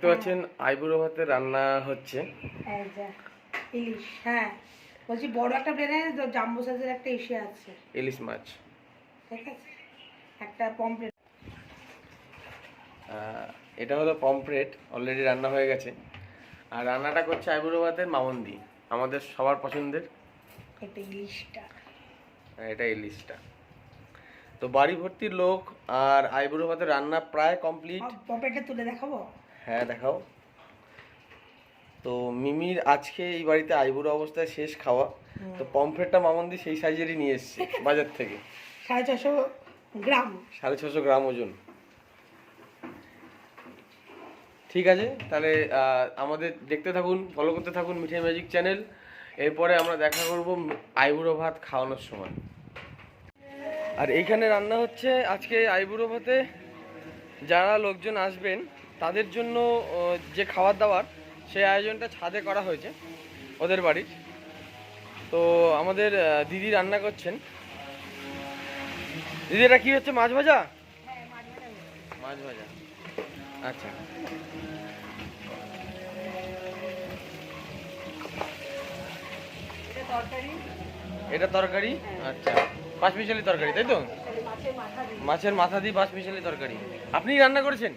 দেখতে পাচ্ছেন আইবুড়ো ভাতে রান্না হচ্ছে। ইলিশ হ্যাঁ। বলছি বড় একটা প্লেনে জাম্বো সাইজের একটা এসে আছে। ইলিশ মাছ। ঠিক আছে। একটা পমপ্লেট এটা হলো পমফ্রেট অলরেডি রান্না হয়ে গেছে। আর রান্নাটা করছে আইবুড়ো ভাতের মামন্দি আমাদের সবার পছন্দের। একটা ইলিশটা। এটা ইলিশটা। তো বাড়ি ভর্তি লোক আর আইবুড়ো ভাতের রান্না প্রায় কমপ্লিট। পমপ্লেটটা তুলে দেখাবো? হ্যাঁ দেখাও। তো মিমির আজকে এই বাড়িতে আইবুড়ো অবস্থায় শেষ খাওয়া। তো পমফ্রেটটা মামন্দি সেই সাইজেরই নিয়ে এসছে বাজার থেকে। সাড়ে ছশো গ্রাম। সাড়ে ছশো গ্রাম ওজন। ঠিক আছে তাহলে আমাদের দেখতে থাকুন ফলো করতে থাকুন মিঠাই ম্যাজিক চ্যানেল। এরপরে আমরা দেখা করব আইবুড়ো ভাত খাওয়ানোর সময়। আর এইখানে রান্না হচ্ছে আজকে আইবুড়ো ভাতে যারা লোকজন আসবেন তাদের জন্য যে খাবার দাবার সেই আয়োজনটা ছাদে করা হয়েছে ওদের বাড়ির। তো আমাদের দিদি রান্না করছেন। দিদি এটা কি হচ্ছে মাছ ভাজা? মাছ ভাজা। আচ্ছা। এটা তরকারি। আচ্ছা। পাঁচ মিশালি তরকারি তাই তো? মাছের মাথা দিয়ে। মাছের মাথা দিয়ে পাঁচ মিশালি তরকারি। আপনি রান্না করেছেন?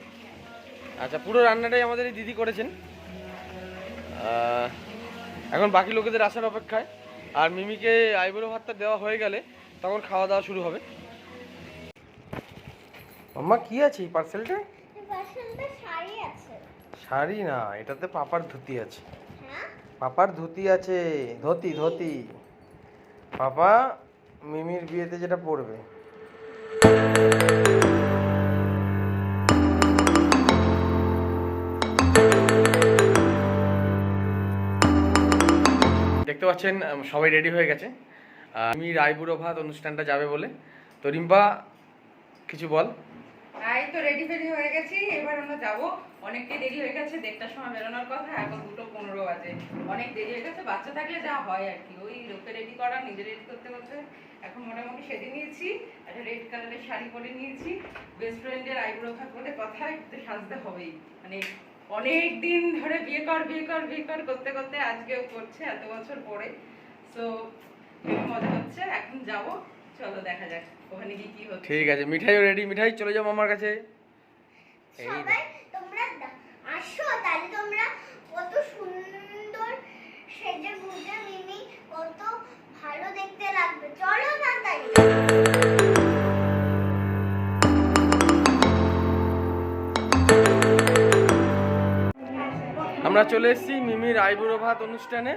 আচ্ছা পুরো রান্নাটাই আমাদের এই দিদি করেছেন। এখন বাকি লোকেদের আসার অপেক্ষায়। আর মিমিকে আইবুড়ো ভাতটা দেওয়া হয়ে গেলে তখন খাওয়া দাওয়া শুরু হবে। মাম্মা কি আছে এই পার্সেলটা পার্সেলটা শাড়ি আছে। শাড়ি না এটাতে পাপার ধুতি আছে। হ্যাঁ? পাপার ধুতি আছে ধুতি ধুতি। পাপা মিমির বিয়েতে যেটা পরবে। দেখতে পাচ্ছেন সবাই রেডি হয়ে গেছে। মিমির আইবুড়ো ভাত অনুষ্ঠানটা যাবে বলে। তো রিম্পা, কিছু বল? দুটো পনেরো অনেক দেরি হয়ে গেছে, বাচ্চা থাকলে যা হয় আর কি। ওই রেডি করা, নিজে রেডি করতে করতে। এখন মোটামুটি নিয়েছি, একটা রেড শাড়ি পরে নিয়েছি। বেস্ট ফ্রেন্ডের আইব্রো খাট বলে কথা সাজতে হবেই। মানে অনেক দিন ধরে বিয়ে কর বিয়ে কর বিয়ে কর করতে করতে আজকেও করছে এত বছর পরে। সো মজা হচ্ছে এখন যাব। চলো দেখা যাক ওখানে গিয়ে কি হচ্ছে। ঠিক আছে মিঠাইও রেডি মিঠাই চলে যাও মামার কাছে। সবাই তোমরা আসো তাহলে তোমরা কত সুন্দর সেজে গুজে মিমি কত ভালো দেখতে আমরা চলে এসেছি মিমির আইবুড়ো ভাত অনুষ্ঠানে।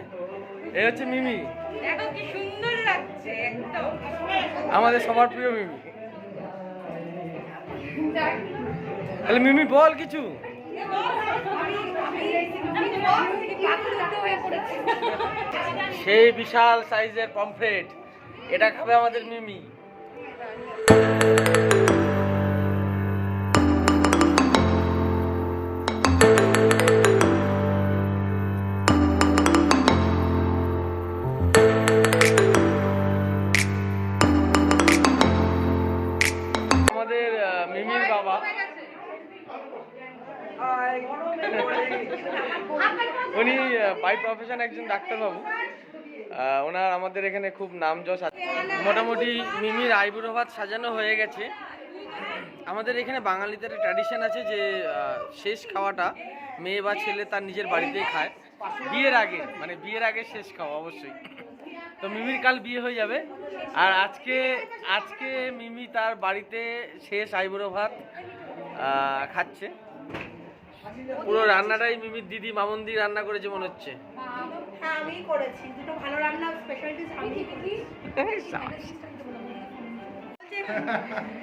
এই হচ্ছে মিমি। আমাদের সবার প্রিয় মিমি। তাহলে মিমি বল কিছু। সেই বিশাল সাইজের পমফ্রেট এটা খাবে আমাদের মিমি। উনি বাই প্রফেশন একজন ডাক্তারবাবু। ওনার আমাদের এখানে খুব নাম যশ আছে। মোটামুটি মিমির আইবুড়ো ভাত সাজানো হয়ে গেছে। আমাদের এখানে বাঙালিদের ট্র্যাডিশন আছে যে শেষ খাওয়াটা মেয়ে বা ছেলে তার নিজের বাড়িতেই খায়। বিয়ের আগে মানে বিয়ের আগে শেষ খাওয়া, অবশ্যই। তো মিমির কাল বিয়ে হয়ে যাবে। আর আজকে আজকে মিমি তার বাড়িতে শেষ আইবুড়ো ভাত খাচ্ছে। পুরো রান্নাটাই মিমির দিদি মামন্দি রান্না করেছে মনে হচ্ছে। হ্যাঁ আমিই করেছি। দুটো ভালো রান্না স্পেশালিটিস আমি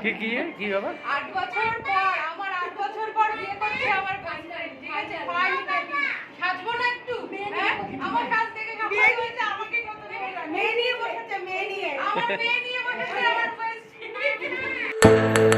কি কি কি? বাবা আট বছর পর আমার আট বছর পর বিয়ে করছে আমার বান্ধবী, ঠিক আছে? সাজবো না একটু? হ্যাঁ? আমার কাছ থেকে সবাই বলছে আমাকে কত দেবে মেয়ে নিয়ে বসেছে মেয়ে নিয়ে। আমার মেয়ে নিয়ে বসেছে আমার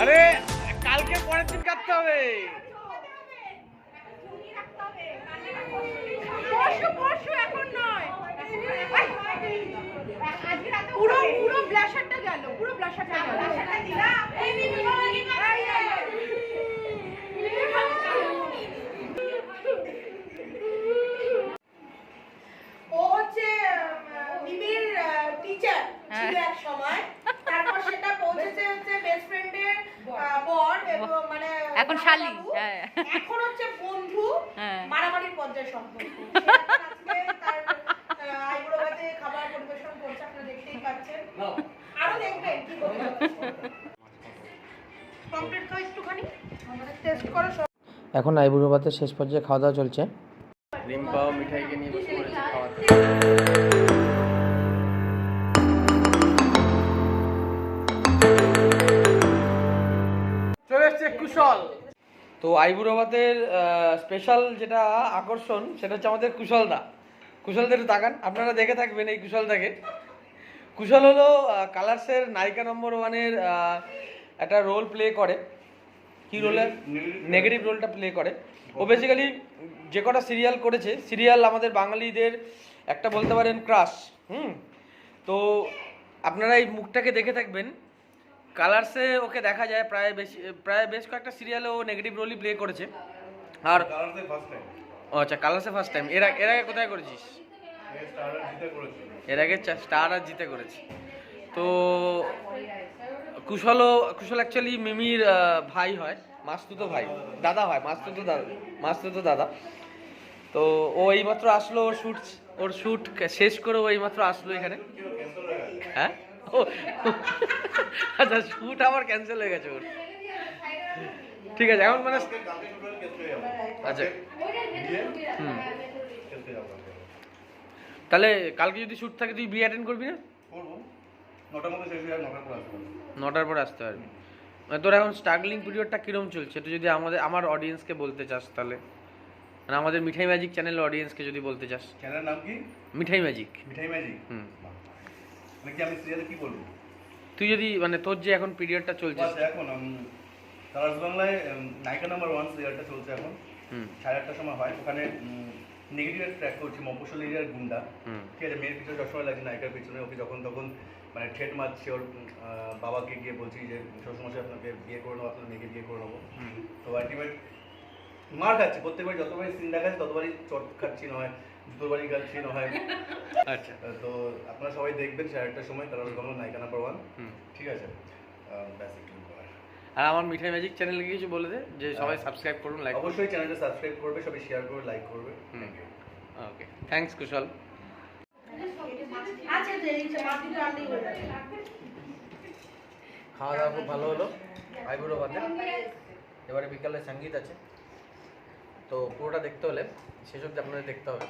আরে কালকে পরের দিন কাটতে হবে। পুরো পুরো ব্লাশারটা গেল পুরো ব্লাশারটা গেল ও হচ্ছে আহ, মিমির টিচার ছিল তারপর সেটা পৌঁছেছে হচ্ছে বেস্ট ফ্রেন্ডের বর। এবং মানে এখন শালি, হ্যাঁ। এখন হচ্ছে বন্ধু হ্যাঁ। মারামারির পর্যায়ে সম্পর্ক। এখন তার আইব্রোভাতে খাবার পরিবেশন করছে আপনারা দেখতেই পাচ্ছেন। আরও দেখবেন কি কমপ্লিট খাও একটুখানি। টেস্ট করো এখন আইবুড়ো ভাতের শেষ পর্যায়ে খাওয়া দাওয়া চলছে। রিম্পাও মিঠাইকে নিয়ে কুশল। তো আইবুড়ো ভাতের স্পেশাল যেটা আকর্ষণ সেটা হচ্ছে আমাদের কুশলদা। কুশলদের তাকান আপনারা দেখে থাকবেন এই কুশলদাকে। কুশল হলো কালার্সের নায়িকা নম্বর ওয়ানের একটা রোল প্লে করে। কি রোলে নেগেটিভ রোলটা প্লে করে। ও বেসিক্যালি যে কটা সিরিয়াল করেছে সিরিয়াল আমাদের বাঙালিদের একটা বলতে পারেন ক্রাশ হুম? তো আপনারা এই মুখটাকে দেখে থাকবেন। কালার্সে ওকে দেখা যায় প্রায় বেশি প্রায় বেশ কয়েকটা সিরিয়ালে ও নেগেটিভ রোলই প্লে করেছে। আর ও আচ্ছা কালার্সে ফার্স্ট টাইম এর আগে- এর আগে কোথায় করেছিস? এর আগে স্টার আর জিতে করেছি। তো কুশলও কুশল অ্যাকচুয়ালি মিমির ভাই হয় মাস্তুতো ভাই। দাদা হয় মাস্তুতো দাদা মাস্তুতো দাদা। তো ও এইমাত্র আসলো ওর শ্যুট ওর শ্যুট শেষ করে ও এইমাত্র আসলো এখানে। হ্যাঁ? আচ্ছা শ্যুট আমার ক্যান্সেল হয়ে গেছে ওর। ঠিক আছে এখন মানে আচ্ছা। হুম। তাহলে কালকে যদি শ্যুট থাকে তুই বিয়ে অ্যাটেন্ড করবি না? নটার পর আসতে পারবি। মানে তোর এখন স্ট্রাগলিং পিরিয়ডটা কিরম চলছে? এটা যদি আমাদের আমার অডিয়েন্সকে বলতে চাস তাহলে। মানে আমাদের মিঠাই ম্যাজিক চ্যানেলের অডিয়েন্সকে যদি বলতে চাস। চ্যানেলের নাম কি? মিঠাই ম্যাজিক মিঠাই ম্যাজিক হুম। মানে কি আমি সিরিয়ালে কি বলব? তুই যদি মানে তোর যে এখন পিরিয়ডটা চলছে। এখন বাংলায় নায়িকা নাম্বার ওয়ান সিরিয়ালটা চলছে এখন। সাড়ে আটটার সময় হয়। ওখানে নেগেটিভ ট্র্যাক করছি মফসল এরিয়ার গুন্ডা। ঠিক আছে মেয়ের পিছনে সবসময় লাগছে নায়িকার পিছনে। ওকে যখন তখন মানে ঠেট মারছে ওর বাবাকে গিয়ে বলছি যে শ্বশুরমশাই আপনাকে বিয়ে করে নেব আপনার মেয়েকে বিয়ে করে নেব। তো আলটিমেট মার খাচ্ছে। প্রত্যেকবার যতবারই সিন দেখাচ্ছে ততবারই চট খাচ্ছি না হয় জুতোর বাড়ি খাচ্ছি না হয়। আচ্ছা তো আপনারা সবাই দেখবেন সাড়ে আটটার সময় কারণ গঙ্গা নায়িকা নাম্বার ওয়ান হুম। ঠিক আছে? ব্যাস একটু। আর আমার মিঠাই ম্যাজিক চ্যানেলে কিছু বলে দে যে সবাই সাবস্ক্রাইব করুন লাইক অবশ্যই চ্যানেলটা সাবস্ক্রাইব করবে সবাই শেয়ার করবে লাইক করবে। হুম। Thank you okay thanks Kushal হয়ে খাওয়া দাওয়া খুব ভালো হলো। আইবুড়ো ভাতে এবারে বিকালে সংগীত আছে। তো পুরোটা দেখতে হলে শেষ অব্দি আপনাদের দেখতে হবে।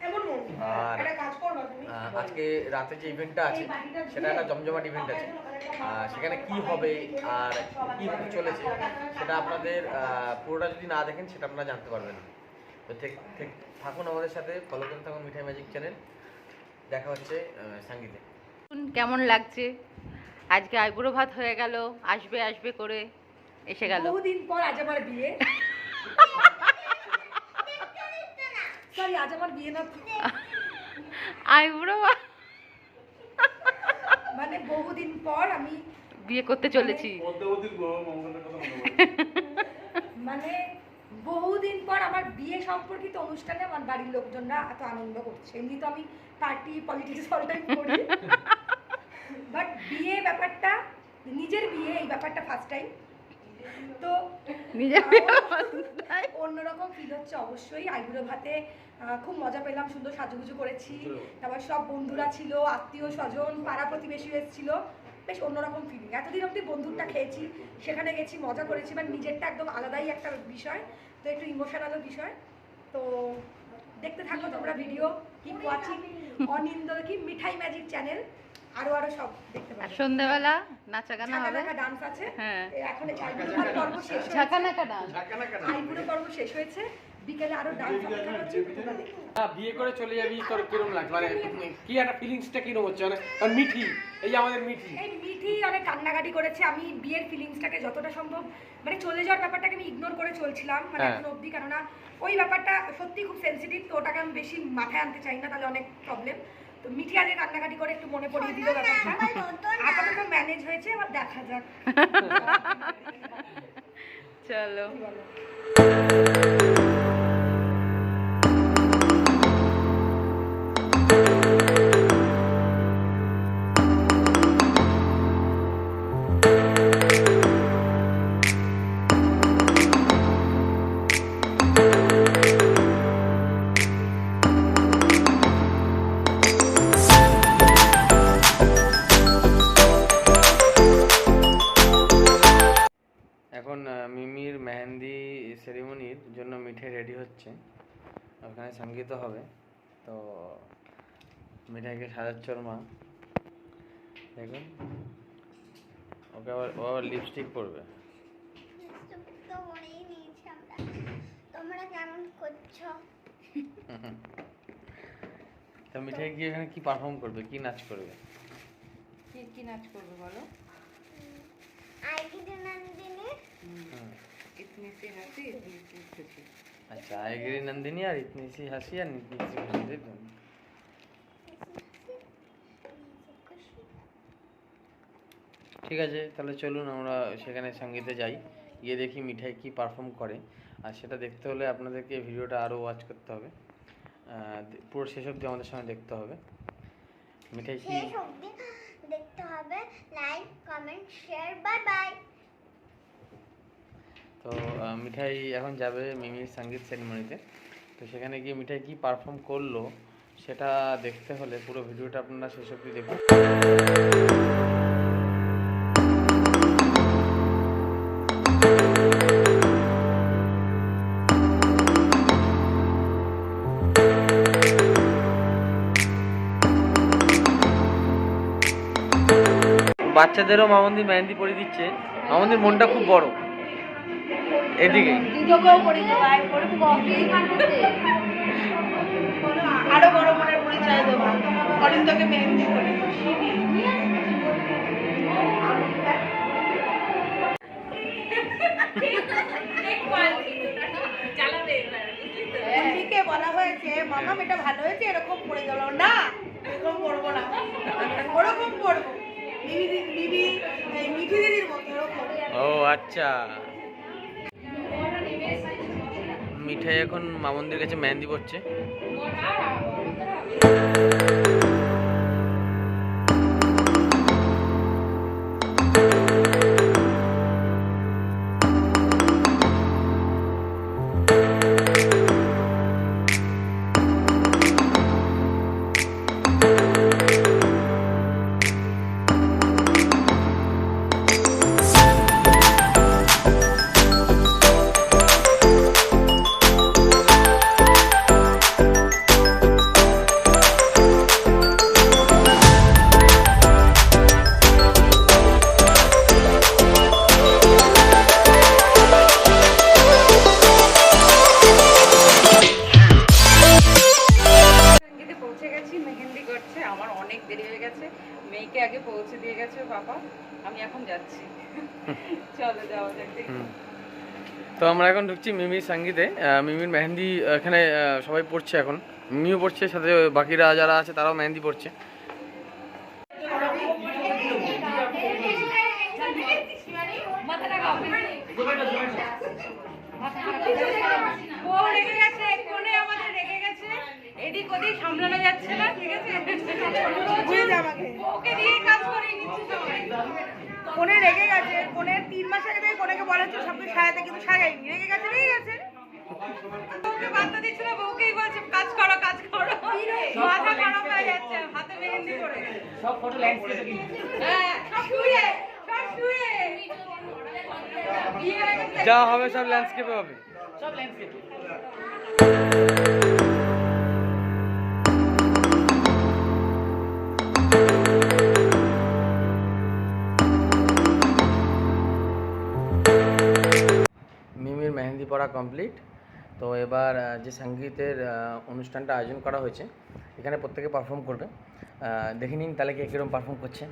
আর- একটা কাজ করবা তুমি। আহ, আজকে রাতে যে ইভেন্টটা আছে সেটা একটা জমজমাট ইভেন্ট আছে। সেখানে কি হবে আর কি হতে চলেছে সেটা আপনাদের পুরোটা যদি না দেখেন সেটা আপনারা জানতে পারবেন। না তো ঠিক ঠিক থাকুন আমাদের সাথে। ফলো করতে থাকুন মিঠাই ম্যাজিক চ্যানেল দেখা হচ্ছে সঙ্গীতে। কেমন লাগছে? আজকে আইবুড়ো ভাত হয়ে গেল আসবে আসবে করে এসে গেল। বহুদিন পর আজ আমার বিয়ে। সরি আজ আমার বিয়ে না তো। আইবুড়ো মানে বহুদিন পর আমি বিয়ে করতে চলেছি। মনে। মানে বহুদিন পর আমার বিয়ে সম্পর্কিত অনুষ্ঠানে আমার বাড়ির লোকজনরা এত আনন্দ করছে। এমনি তো আমি পার্টি পলিটিক্স অল টাইম করি। বাট বিয়ে ব্যাপারটা নিজের বিয়ে এই ব্যাপারটা ফার্স্ট টাইম তো নিজের অন্যরকম ফিল হচ্ছে অবশ্যই। আইবুড়ো ভাতে খুব মজা পেলাম সুন্দর সাজুগুজু করেছি। তারপর সব বন্ধুরা ছিল আত্মীয় স্বজন পাড়া প্রতিবেশী এসেছিল। বেশ অন্যরকম ফিলিং এতদিন অবধি বন্ধুরটা খেয়েছি সেখানে গেছি মজা করেছি মানে নিজেরটা একদম আলাদাই একটা বিষয় তো একটু ইমোশনালও বিষয়। তো দেখতে থাকো তোমরা ভিডিও কি ওয়াচিং অনিন্দ কি মিঠাই ম্যাজিক চ্যানেল আরও আরও সব দেখতে পাবে সন্ধ্যেবেলা নাচা গানা হবে। ডান্স আছে। হ্যাঁ। এখন এই আইবুড়ো পর্ব শেষ হয়েছে। আইবুড়ো পর্ব শেষ হয়েছে। বিকেলে আরও ডান্স। হ্যাঁ, বিয়ে করে চলে যাবি তোর কিরম লাগছে? মানে কি একটা ফিলিংসটা কিরম হচ্ছে? মানে আর মিঠি এই আমাদের মিঠি। এই মিঠি অনেক কান্নাকাটি করেছে আমি বিয়ের ফিলিংসটাকে যতটা সম্ভব মানে চলে যাওয়ার ব্যাপারটাকে আমি ইগনোর করে চলছিলাম মানে হ্যাঁ। এখন অবধি কেননা ওই ব্যাপারটা সত্যি খুব সেন্সিটিভ তো ওটাকে আমি বেশি মাথায় আনতে চাই না তাহলে অনেক প্রবলেম তো মিঠি আগে কান্নাকাটি করে একটু মনে পড়িয়ে দিল ব্যাপারটা। আপাতত ম্যানেজ হয়েছে এবার দেখা যাক। চলো। মিমির মেহেন্দি সেরিমনির জন্য মিঠাই রেডি হচ্ছে। ওখানে সংগীত হবে। তো মিঠাইকে সাজাচ্ছে ওর মা দেখুন ওকে আবার ও লিপস্টিক পরবে তো মনেই নিয়েছি আমরা তোমরা কেমন করছ তো মিঠাই গিয়ে এখানে কি পারফর্ম করবে কি নাচ করবে কি কি নাচ করবে বলো আইগিরি নন্দিনী হুম। ইতনি সি হাসি ইতনি সি খুশি আচ্ছা আয়গিরি নন্দিনী আর ইতনি সি হাসি আর নিতনি সি খুশি তাই তো? ঠিক আছে তাহলে চলুন আমরা সেখানে সঙ্গীতে যাই। গিয়ে দেখি মিঠাই কি পারফর্ম করে। আর সেটা দেখতে হলে আপনাদেরকে ভিডিওটা আরও ওয়াচ করতে হবে। পুরো শেষ অবধি আমাদের সঙ্গে দেখতে হবে। মিঠাই কি? দেখতে হবে। Like comment share bye bye তো মিঠাই এখন যাবে মিমির সংগীত সেরিমনিতে তো সেখানে গিয়ে মিঠাই কি পারফর্ম করল সেটা দেখতে হলে পুরো ভিডিওটা আপনারা শেষ অবধি দেখুন। বাচ্চাদেরও মামন্দি মেহেন্দি পরে দিচ্ছে। মামন্দির মনটা খুব বড়। এদিকে। আরও বলা হয়েছে এটা ভালো হয়েছে, এরকম পড়ে গেল না এরকম করব না। ওরকম করব। ও আচ্ছা। মিঠাই এখন মামনদের কাছে মেহেন্দি পড়ছে বাবা আমি এখন যাচ্ছি। চলো যাওয়া যাক হুম। তো আমরা এখন ঢুকছি মিমির সঙ্গীতে। মিমির মেহেন্দি এখানে সবাই পড়ছে এখন। মিমিও পড়ছে সাথে বাকিরা যারা আছে তারাও মেহেন্দি পড়ছে। বউ রেগে গেছে কোণে আমাদের রেগে গেছে। এদিক ওদিক সামলানো যাচ্ছে না ঠিক আছে? বউকে দিয়ে কাজ করিয়ে নিচ্ছি সবাই। কোনে রেগে গেছে কোনে তিন মাস আগে থেকে কোনেকে বলা হচ্ছে সব কিছু সাজাতে কিন্তু সাজাইনি রেগে গেছে রেগে গেছে। বউকে বার্তা দিচ্ছিল বউকেই বলছে কাজ করো কাজ করো। মাথা খারাপ হয়ে যাচ্ছে হাতে মেহেন্দি করে। সব ফটো ল্যান্ডস্কেপে হ্যাঁ শুয়ে সব শুয়ে। বিয়ে গেছে। যা হবে। সব ল্যান্ডস্কেপে মেহেন্দি পড়া কমপ্লিট তো এবার যে সঙ্গীতের অনুষ্ঠানটা আয়োজন করা হয়েছে, এখানে প্রত্যেকে পারফর্ম করবে। দেখে নিন তাহলে কে কীরকম পারফর্ম করছে।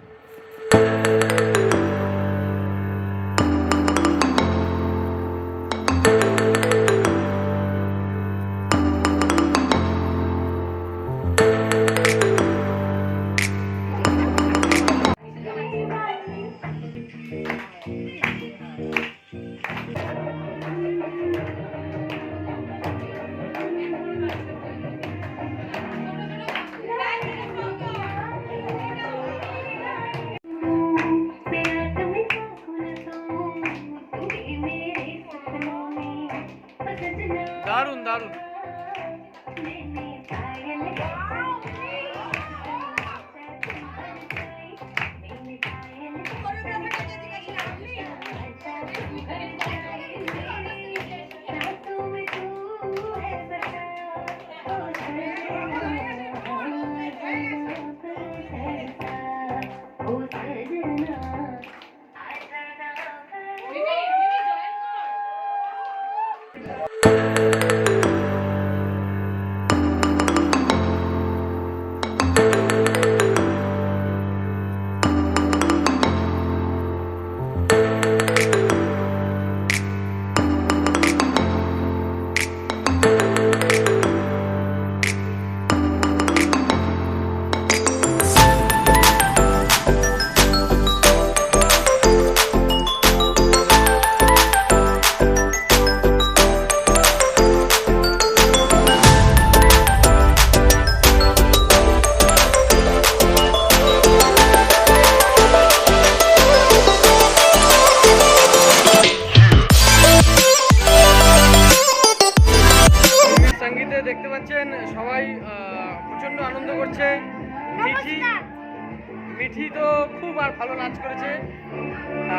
ভালো নাচ করেছে।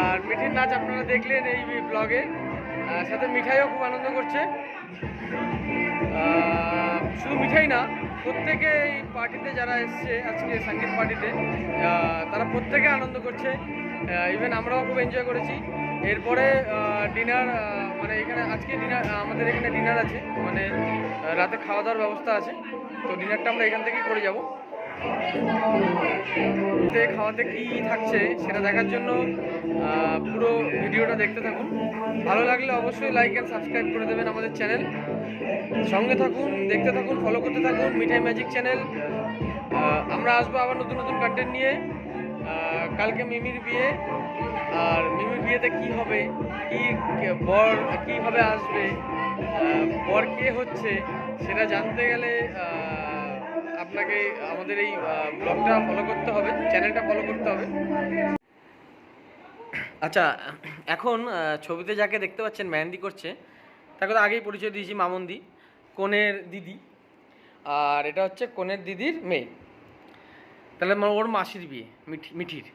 আর মিঠির নাচ আপনারা দেখলেন এই ব্লগে। সাথে মিঠাইও খুব আনন্দ করছে। শুধু মিঠাই না, প্রত্যেকে এই পার্টিতে যারা এসছে, আজকে সংগীত পার্টিতে তারা প্রত্যেকে আনন্দ করছে। ইভেন আমরাও খুব এনজয় করেছি। এরপরে ডিনার মানে এখানে আজকে ডিনার আমাদের এখানে ডিনার আছে। মানে রাতে খাওয়া দাওয়ার ব্যবস্থা আছে। তো ডিনারটা আমরা এখান থেকেই করে যাব। খাওয়াতে কি থাকছে সেটা দেখার জন্য পুরো ভিডিওটা দেখতে থাকুন। ভালো লাগলে অবশ্যই লাইক অ্যান্ড সাবস্ক্রাইব করে দেবেন আমাদের চ্যানেল সঙ্গে থাকুন, দেখতে থাকুন ফলো করতে থাকুন, মিঠাই ম্যাজিক চ্যানেল আমরা আসব আবার নতুন নতুন কন্টেন্ট নিয়ে। কালকে মিমির বিয়ে। আর মিমির বিয়েতে কি হবে? কি বর কীভাবে আসবে? বর কে হচ্ছে? সেটা জানতে গেলে আপনাকে আমাদের এই ব্লগটা ফলো করতে হবে চ্যানেলটা ফলো করতে হবে। আচ্ছা এখন ছবিতে যাকে দেখতে পাচ্ছেন মেহেন্দি করছে তাকে তো আগেই পরিচয় দিয়েছি মামন্দি কনের দিদি। আর এটা হচ্ছে কনের দিদির মেয়ে। তাহলে আমার ওর মাসির বিয়ে মিঠি মিঠির।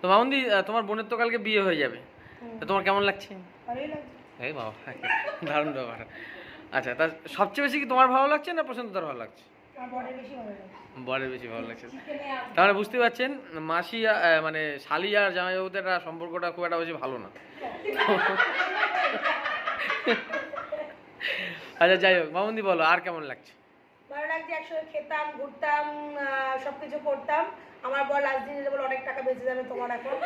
তো মামন্দি তোমার বোনের তো কালকে বিয়ে হয়ে যাবে। তা তোমার কেমন লাগছে? এই বাবা দারুণ ব্যাপার। আচ্ছা তা সবচেয়ে বেশি কি তোমার ভালো লাগছে না প্রশান্ত তার ভালো লাগছে? বরের বেশি ভালো লাগছে তাহলে বুঝতে পারছেন মাসি মানে শালি আর জামাইবাবুদের সম্পর্কটা খুব একটা বেশি ভালো না। আচ্ছা যাই হোক মামুন্দি বলো আর কেমন লাগছে? ভালো লাগছে একসঙ্গে খেতাম ঘুরতাম সব কিছু করতাম। আমার বর লাস্ট দিন বলে অনেক টাকা বেঁচে যাবে তোমার এখন।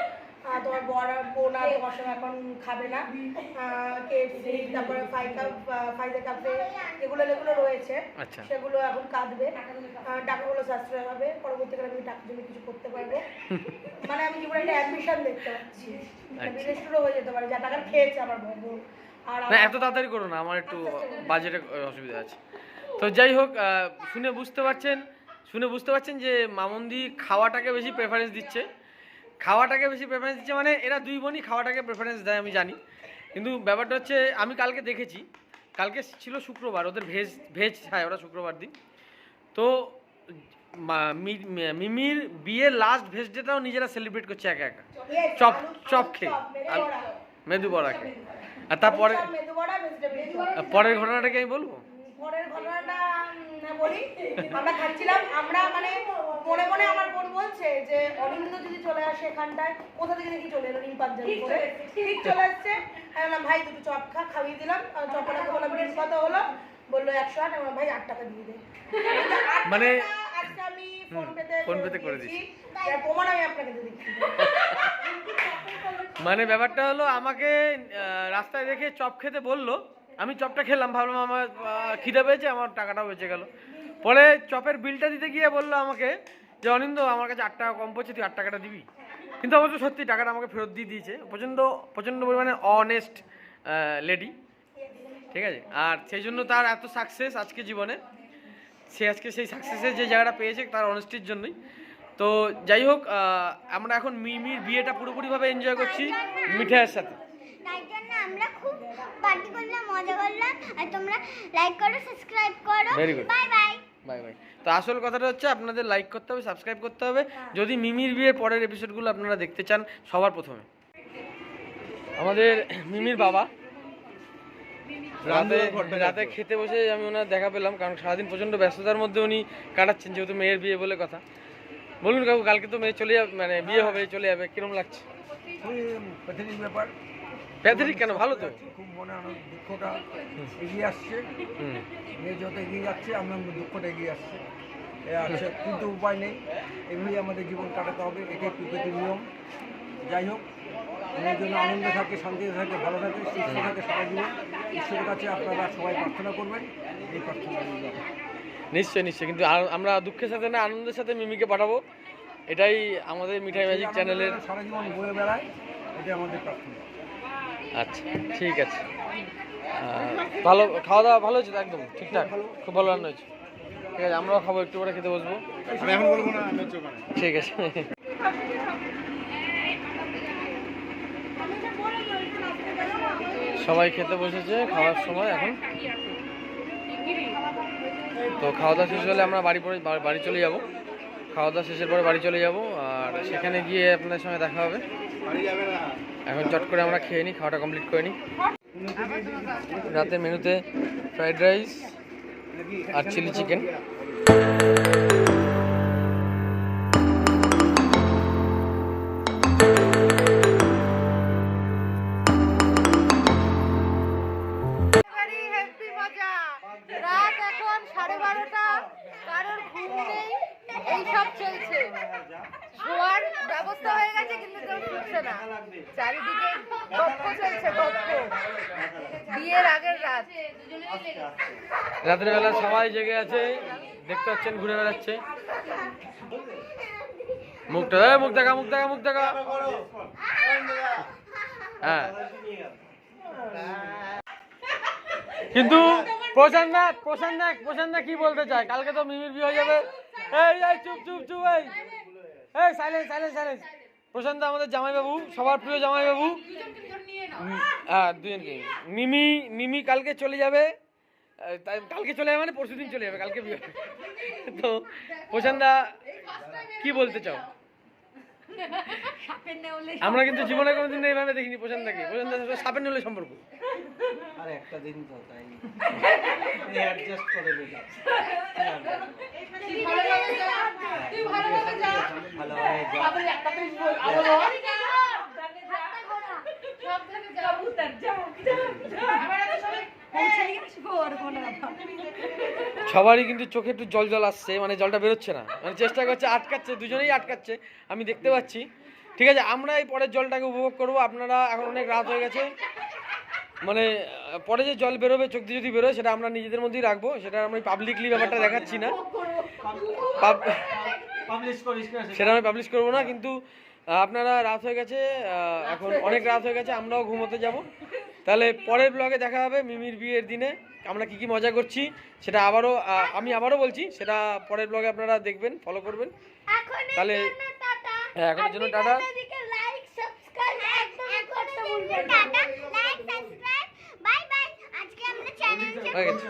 তোমার বর বোন আর তোমার সঙ্গে এখন খাবে না। কেএফসি তারপরে ফাই কাপ ফাইজার কাপে এগুলো যেগুলো রয়েছে। আচ্ছা। সেগুলো এখন কাঁদবে টাকাগুলো সাশ্রয় হবে। পরবর্তীকালে আমি টাকা জন্য কিছু করতে পারব। মানে আমি জীবনে একটা অ্যাম্বিশন দেখতে পাচ্ছি। আচ্ছা। বিদেশ হয়ে যেতে পারে যা টাকা খেয়েছে আমার বোন না এত তাড়াতাড়ি করো না আমার একটু বাজেটে অসুবিধা আছে। তো যাই হোক শুনে বুঝতে পারছেন শুনে বুঝতে পারছেন যে মামন্দি খাওয়াটাকে বেশি প্রেফারেন্স দিচ্ছে। খাওয়াটাকে বেশি প্রেফারেন্স দিচ্ছে মানে এরা দুই বোনই খাওয়াটাকে প্রেফারেন্স দেয় আমি জানি। কিন্তু ব্যাপারটা হচ্ছে আমি কালকে দেখেছি কালকে ছিল শুক্রবার ওদের ভেজ ভেজ খায় ওরা শুক্রবার দিন। তো মিমির বিয়ের লাস্ট ভেজ ডেটাও নিজেরা সেলিব্রেট করছে একা একা। চপ চপ খেয়ে। চপ, মেদু। খেয়ে। আর তারপরে। আর পরের ঘটনাটা কি আমি বলব? পরের ঘটনাটা উম, বলি আমরা খাচ্ছিলাম আমরা মানে মনে মনে আমার বোন বলছে যে অনিন্দ যদি চলে আসে এখানটায় কোথা থেকে দেখি চলে এলো নীল পাঞ্জাবি করে ঠিক চলে আসছে আমি বললাম ভাই দুটো চপ খা খাইয়ে দিলাম। আর চপটাকে বললাম বিল কত হলো। বলল একশো আট। আমি বললাম, ভাই আট টাকা দিয়ে দে। মানে- আজকে আমি ফোন পেতে ফোন পেতে করে যার প্রমাণ আমি আপনাকে দিয়ে দিচ্ছি। মানে ব্যাপারটা হলো আমাকে আহ, রাস্তায় দেখে চপ খেতে বলল। আমি চপটা খেলাম, ভাবলাম আমার খিদে পেয়েছে, আমার টাকাটাও বেঁচে গেল। পরে চপের বিলটা দিতে গিয়ে বলল আমাকে যে, অনিন্দ, আমার কাছে আট টাকা কম পড়ছে, তুই আট টাকাটা দিবি? কিন্তু অবশ্য সত্যি টাকাটা আমাকে ফেরত দিয়ে দিয়েছে। প্রচণ্ড প্রচণ্ড পরিমাণে অনেস্ট লেডি ঠিক আছে? আর সেই জন্য তার এত সাকসেস আজকে জীবনে। সে আজকে সেই সাকসেসের যে জায়গাটা পেয়েছে, তার অনেস্টির জন্যই। তো যাই হোক আমরা এখন মিমির বিয়েটা পুরোপুরিভাবে এনজয় করছি মিঠাইয়ের সাথে। তাই জন্য আমরা খুব পার্টি করলাম মজা করলাম। আর তোমরা লাইক করো সাবস্ক্রাইব করো। Very good. Bye bye bye bye তো আসল কথাটা হচ্ছে আপনাদের লাইক করতে হবে সাবস্ক্রাইব করতে হবে। যদি মিমির বিয়ের পরের এপিসোডগুলো আপনারা দেখতে চান সবার প্রথমে। আমাদের মিমির বাবা। রাতে রাতে খেতে বসে আমি ওনার দেখা পেলাম কারণ সারাদিন প্রচণ্ড ব্যস্ততার মধ্যে উনি কাটাচ্ছেন যেহেতু মেয়ের বিয়ে বলে কথা। বলুন কাকু কালকে তো মেয়ে চলে যাবে মানে বিয়ে হবে চলে যাবে কিরম লাগছে? খুবই ব্যাপার। প্যাথেটিক কেন? ভালো তো। খুব মনে আনন্দ দুঃখটা এগিয়ে আসছে। মেয়ে যত এগিয়ে যাচ্ছে আমার দুঃখটা এগিয়ে আসছে। এ আছে কিন্তু উপায় নেই। এভাবেই আমাদের জীবন কাটাতে হবে এটাই প্রকৃতির নিয়ম। যাই হোক আমার জন্য আনন্দ থাকে শান্তিতে থাকে ভালো থাকে সুস্থ থাকে সারা জীবন। ঈশ্বরের কাছে আপনারা সবাই প্রার্থনা করবেন এই প্রার্থনা। নিশ্চয়ই নিশ্চয়ই। কিন্তু আমরা দুঃখের সাথে না আনন্দের সাথে মিমিকে পাঠাবো। এটাই আমাদের মিঠাই ম্যাজিক চ্যানেলের সারা জীবন বয়ে বেড়ায় এটাই আমাদের প্রার্থনা। আচ্ছা ঠিক আছে। ভালো খাওয়া দাওয়া ভালো হয়েছে একদম? ঠিকঠাক? খুব ভালো রান্না হয়েছে। ঠিক আছে আমরাও খাব একটু পরে খেতে বসবো। আমি এখন বলব না আমি ঠিক আছে। সবাই খেতে বসেছে খাওয়ার সময় এখন। তো খাওয়া দাওয়া শেষ হলে আমরা বাড়ি পরে বাড়ি চলে যাব। খাওয়া দাওয়া শেষের পরে বাড়ি চলে যাব, আর সেখানে গিয়ে আপনাদের সঙ্গে দেখা হবে। এখন চট করে আমরা খেয়ে নিই খাওয়াটা কমপ্লিট করে নিই রাতের মেনুতে ফ্রাইড রাইস আর চিলি চিকেন। রাতের বেলা সবাই জেগে আছে দেখতে পাচ্ছেন ঘুরে বেড়াচ্ছে। মুখটা মুখ দেখা মুখ দেখা মুখ দেখা। হ্যাঁ। কিন্তু প্রশান্ত দা প্রশান্ত দা প্রশান্ত কি বলতে চায়? কালকে তো মিমির বিয়ে হয়ে যাবে। এই এই চুপ চুপ চুপ এই। এই সাইলেন্স সাইলেন্স সাইলেন্স প্রশান্ত আমাদের জামাইবাবু সবার প্রিয় জামাইবাবু। হ্যাঁ দুজনকে। মিমি মিমি কালকে চলে যাবে। কালকে চলে যাবে মানে পরশু দিন চলে যাবে কালকে বিয়ে। তো প্রশান্ত দা কি বলতে চাও? আমরা কিন্তু জীবনে কোনোদিন এইভাবে দেখিনি প্রশান্ত দাকে প্রশান্ত সাপের নলে সম্পর্ক। আর একটা দিন তো তাই। অ্যাডজাস্ট করে ভালো। সবারই কিন্তু চোখে একটু জল জল আসছে মানে জলটা বেরোচ্ছে না। মানে চেষ্টা করছে আটকাচ্ছে দুজনেই আটকাচ্ছে আমি দেখতে পাচ্ছি। ঠিক আছে আমরা এই পরের জলটাকে উপভোগ করব। আপনারা এখন অনেক রাত হয়ে গেছে। মানে পরে যে জল বেরোবে চোখ দিয়ে যদি বেরোয় সেটা আমরা নিজেদের মধ্যেই রাখব। সেটা আমরা পাবলিকলি ব্যাপারটা দেখাচ্ছি না। সেটা? আমি পাবলিশ করব না কিন্তু আপনারা রাত হয়ে গেছে এখন অনেক রাত হয়ে গেছে আমরাও ঘুমোতে যাব। তাহলে পরের ব্লগে দেখা হবে মিমির বিয়ের দিনে। আমরা কি কি মজা করছি সেটা আবারও আমি আবারও বলছি সেটা পরের ব্লগে আপনারা দেখবেন ফলো করবেন। তাহলে হ্যাঁ এখনের জন্য টাটা। ঠিক সাবস্ক্রাইব